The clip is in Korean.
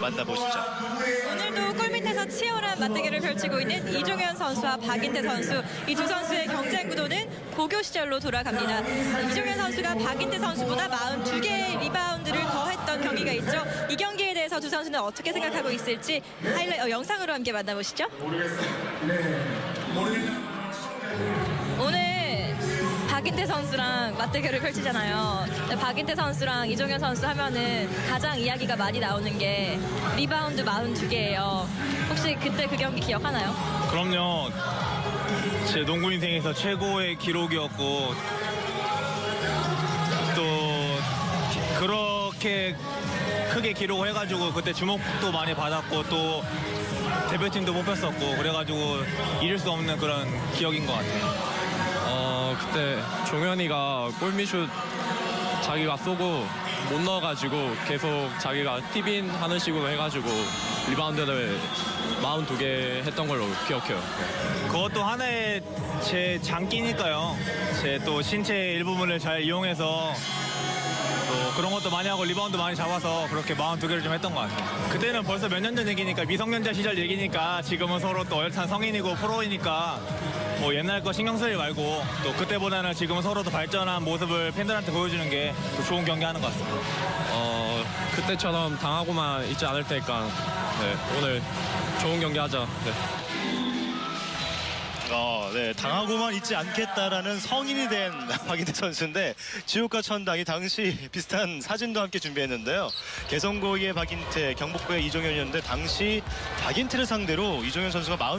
만나보시죠. 오늘도 골밑에서 치열한 맞대결을 펼치고 있는 이종현 선수와 박인태 선수 이 두 선수의 경쟁 구도는 고교 시절로 돌아갑니다. 이종현 선수가 박인태 선수보다 42개의 리바운드를 더했던 경기가 있죠. 이 경기에 대해서 두 선수는 어떻게 생각하고 있을지 하이라이트 어, 영상으로 함께 만나보시죠. 오늘 박인태 선수랑 맞대결을 펼치잖아요. 박인태 선수랑 이종현 선수 하면은 가장 이야기가 많이 나오는 게 리바운드 42개예요. 혹시 그때 그 경기 기억하나요? 그럼요. 제 농구 인생에서 최고의 기록이었고 또 기- 그렇게 크게 기록을 해가지고 그때 주목도 많이 받았고 또 대표팀도 뽑혔었고 그래가지고 잃을 수 없는 그런 기억인 것 같아요. 어 그때 종현이가 골밑슛 자기가 쏘고 못 넣어가지고 계속 자기가 팁인 하는 식으로 해가지고 리바운드를 42개 했던 걸로 기억해요. 네. 그것도 하나의 제 장기니까요. 제 또 신체 일부분을 잘 이용해서 또 그런 것도 많이 하고 리바운드 많이 잡아서 그렇게 42개를 좀 했던 것 같아요. 그때는 벌써 몇 년 전 얘기니까 미성년자 시절 얘기니까 지금은 서로 또 어엿한 성인이고 프로이니까 뭐 옛날 거 신경 쓰지 말고 또 그때보다는 지금은 서로 더 발전한 모습을 팬들한테 보여주는 게또 좋은 경기 하는 것 같습니다. 어 그때처럼 당하고만 있지 않을 테니까 네, 오늘 좋은 경기 하자. 네. 어, 네, 당하고만 있지 않겠다라는 성인이 된 박인태 선수인데 지옥과 천당이 당시 비슷한 사진도 함께 준비했는데요. 개성고의 박인태, 경복고의 이종현이었는데 당시 박인태를 상대로 이종현 선수가 40